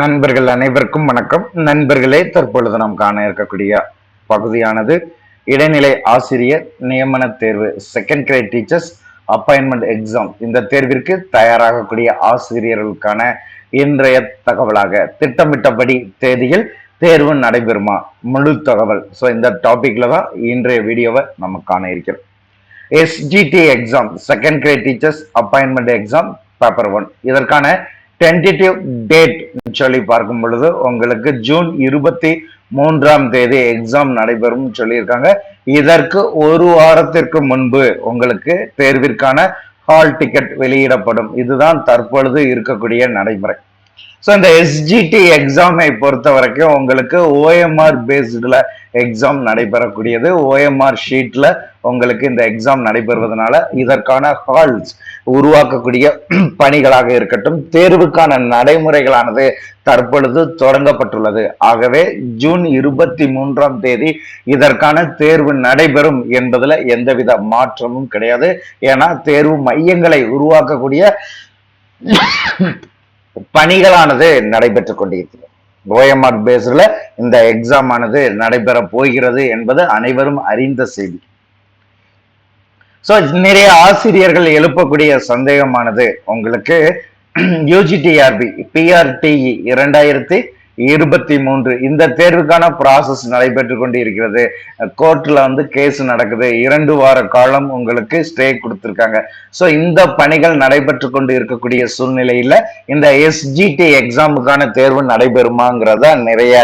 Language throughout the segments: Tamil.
நண்பர்கள் அனைவருக்கும் வணக்கம். நண்பர்களே தற்பொழுது நாம் காண இருக்கக்கூடிய பகுதியானது இடைநிலை ஆசிரியர் நியமன தேர்வு second grade teachers appointment exam இந்த தேர்விற்கு தயாராகக்கூடிய ஆசிரியர்களுக்கான இன்றைய தகவலாக திட்டமிட்டபடி தேதியில் தேர்வு நடைபெறுமா? முழு தகவல். ஸோ இந்த டாபிக்ல தான் இன்றைய வீடியோவை நம்ம காண இருக்கிறோம். SGT exam second grade teachers appointment exam paper one இதற்கான டென்டேட்டிவ் டேட் சொல்லி பார்க்கும் பொழுது உங்களுக்கு ஜூன் இருபத்தி மூன்றாம் தேதி எக்ஸாம் நடைபெறும் சொல்லியிருக்காங்க. இதற்கு ஒரு வாரத்திற்கு முன்பு உங்களுக்கு தேர்விற்கான ஹால் டிக்கெட் வெளியிடப்படும். இதுதான் தற்பொழுது இருக்கக்கூடிய நடைமுறை. ஸோ இந்த எஸ்ஜிடி எக்ஸாமை பொறுத்த வரைக்கும் உங்களுக்கு ஓஎம்ஆர் பேஸ்டில் எக்ஸாம் நடைபெறக்கூடியது. ஓஎம்ஆர் ஷீட்ல உங்களுக்கு இந்த எக்ஸாம் நடைபெறுவதனால இதற்கான ஹால்ஸ் உருவாக்கக்கூடிய பணிகளாக இருக்கட்டும். தேர்வுக்கான நடைமுறைகளானது தற்பொழுது தொடங்கப்பட்டுள்ளது. ஆகவே ஜூன் இருபத்தி மூன்றாம் தேதி இதற்கான தேர்வு நடைபெறும் என்பதில் எந்தவித மாற்றமும் கிடையாது. ஏன்னா தேர்வு மையங்களை உருவாக்கக்கூடிய பணிகளானது நடைபெற்றுக் கொண்டிருக்கிறது. ஓஎம்ஆர் பேஸ்ல இந்த எக்ஸாம் ஆனது நடைபெற போகிறது என்பது அனைவரும் அறிந்த செய்தி. சோ நிறைய ஆசிரியர்கள் எழுப்பக்கூடிய சந்தேகமானது உங்களுக்கு யூஜிடிஆர்பி பிஆர்டிஇ இரண்டாயிரத்தி இருபத்தி மூன்று. இந்த தேர்வுக்கான ப்ராசஸ் நடைபெற்று கொண்டு இருக்கிறது கோர்ட்ல வந்து கேஸ் நடக்குது. இரண்டு வார காலம் உங்களுக்கு ஸ்டே கொடுத்துருக்காங்க. ஸோ இந்த பணிகள் நடைபெற்று கொண்டு இருக்கக்கூடிய சூழ்நிலையில இந்த எஸ்ஜிடி எக்ஸாமுக்கான தேர்வு நடைபெறுமாங்கிறத நிறைய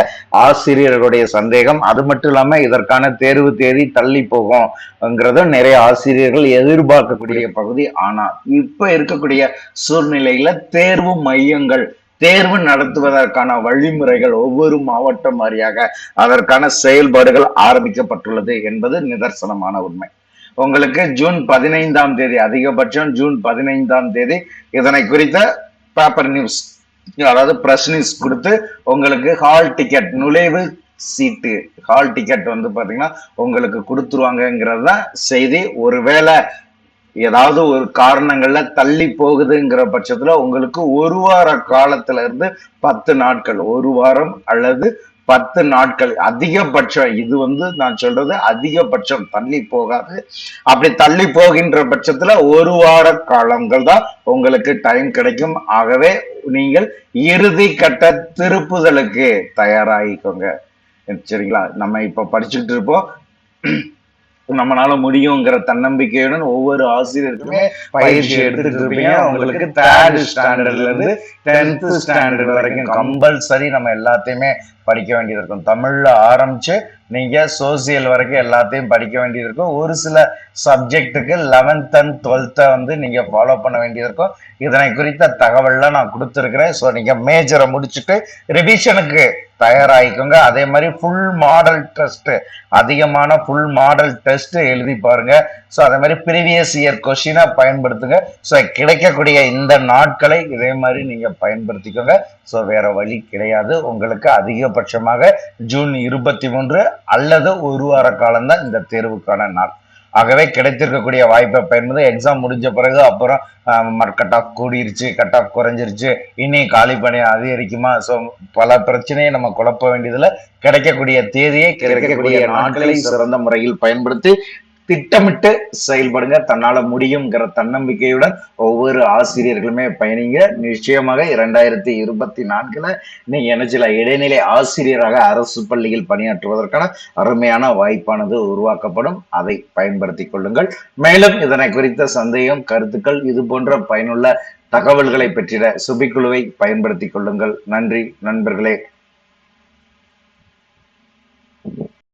ஆசிரியர்களுடைய சந்தேகம். அது மட்டும் இல்லாம இதற்கான தேர்வு தேதி தள்ளி போகும்ங்கிறதும் நிறைய ஆசிரியர்கள் எதிர்பார்க்கக்கூடிய பகுதி. ஆனால் இப்ப இருக்கக்கூடிய சூழ்நிலையில தேர்வு மையங்கள் தேர்வு நடத்துவதற்கான வழிமுறைகள் ஒவ்வொரு மாவட்டம் வாரியாக அதற்கான செயல்பாடுகள் ஆரம்பிக்கப்பட்டுள்ளது என்பது நிதர்சனமான உண்மை. உங்களுக்கு ஜூன் பதினைந்தாம் தேதி அதிகபட்சம் ஜூன் பதினைந்தாம் தேதி இதனை குறித்த பேப்பர் நியூஸ் அதாவது பிரஸ் நியூஸ் கொடுத்து உங்களுக்கு ஹால் டிக்கெட் நுழைவு சீட்டு ஹால் டிக்கெட் வந்து பாத்தீங்கன்னா உங்களுக்கு கொடுத்துருவாங்கங்கிறது தான் செய்தி. ஒருவேளை ஏதாவது ஒரு காரணங்கள்ல தள்ளி போகுதுங்கிற பட்சத்துல உங்களுக்கு ஒரு வார காலத்துல இருந்து பத்து நாட்கள் ஒரு வாரம் அல்லது பத்து நாட்கள் அதிகபட்சம் இது வந்து நான் சொல்றது அதிகபட்சம் தள்ளி போகாது. அப்படி தள்ளி போகின்ற பட்சத்துல ஒரு வார காலங்கள் தான் உங்களுக்கு டைம் கிடைக்கும். ஆகவே நீங்கள் இறுதி கட்ட திருப்புதலுக்கு தயாராகிக்கோங்க. சரிங்களா? நம்ம இப்ப படிச்சுட்டு இருப்போம். நம்மளால முடியுங்கிற தன்னம்பிக்கையுடன் ஒவ்வொரு ஆசிரியருக்குமே பயிற்சி எடுத்துட்டு இருப்பீங்க உங்களுக்கு தேர்ட் ஸ்டாண்டர்ட்ல இருந்து டென்த் ஸ்டாண்டர்ட் வரைக்கும் கம்பல்சரி நம்ம எல்லாத்தையுமே படிக்க வேண்டியது இருக்கும் தமிழ்ல ஆரம்பிச்சு நீங்க சோசியல் வரைக்கும் எல்லாத்தையும் படிக்க வேண்டியது இருக்கும் ஒரு சில சப்ஜெக்ட்டுக்கு லெவன்த் அண்ட் டுவெல்த்தை வந்து நீங்க ஃபாலோ பண்ண வேண்டியது இருக்கும் இதனை குறித்த தகவல்லாம் நான் கொடுத்துருக்கிறேன். ஸோ நீங்க மேஜரை முடிச்சுட்டு ரிவிஷனுக்கு தயாராகிக்கோங்க. அதே மாதிரி ஃபுல் மாடல் டெஸ்ட் அதிகமான ஃபுல் மாடல் டெஸ்ட் எழுதி பாருங்க. ஸோ அதே மாதிரி ப்ரீவியஸ் இயர் கொஷினை பயன்படுத்துங்க. ஸோ கிடைக்கக்கூடிய இந்த நாட்களை இதே மாதிரி நீங்கள் பயன்படுத்திக்கோங்க. ஸோ வேற வழி கிடையாது. உங்களுக்கு அதிகபட்சமாக ஜூன் இருபத்தி மூன்று அல்லது ஒரு வார காலம்தான் இந்த தேர்வுக்கான நாள். ஆகவே கிடைத்திருக்கக்கூடிய வாய்ப்பை பயன்படுத்தி எக்ஸாம் முடிஞ்ச பிறகு அப்புறம் கட் ஆஃப் கூடிருச்சு கட் ஆஃப் குறைஞ்சிருச்சு. இனி காலி பணி அதிகரிக்குமா? ஸோ பல பிரச்சனையை நம்ம குழப்ப வேண்டியதுல கிடைக்கக்கூடிய தேதியை கிடைக்கக்கூடிய நாட்களை சிறந்த முறையில் பயன்படுத்தி திட்டமிட்டு செயல்படுங்க. தன்னால முடியுங்கிற தன்னம்பிக்கையுடன் ஒவ்வொரு ஆசிரியர்களுமே பயணிங்க. நிச்சயமாக இரண்டாயிரத்தி இருபத்தி நான்குல நீங்க என்ன இடைநிலை ஆசிரியராக அரசு பள்ளியில் பணியாற்றுவதற்கான அருமையான வாய்ப்பானது உருவாக்கப்படும். அதை பயன்படுத்திக் கொள்ளுங்கள். மேலும் இதனை குறித்த சந்தேகம் கருத்துக்கள் இது போன்ற பயனுள்ள தகவல்களை பெற்றிட சுபிக்குழுவை பயன்படுத்திக் கொள்ளுங்கள். நன்றி நண்பர்களே.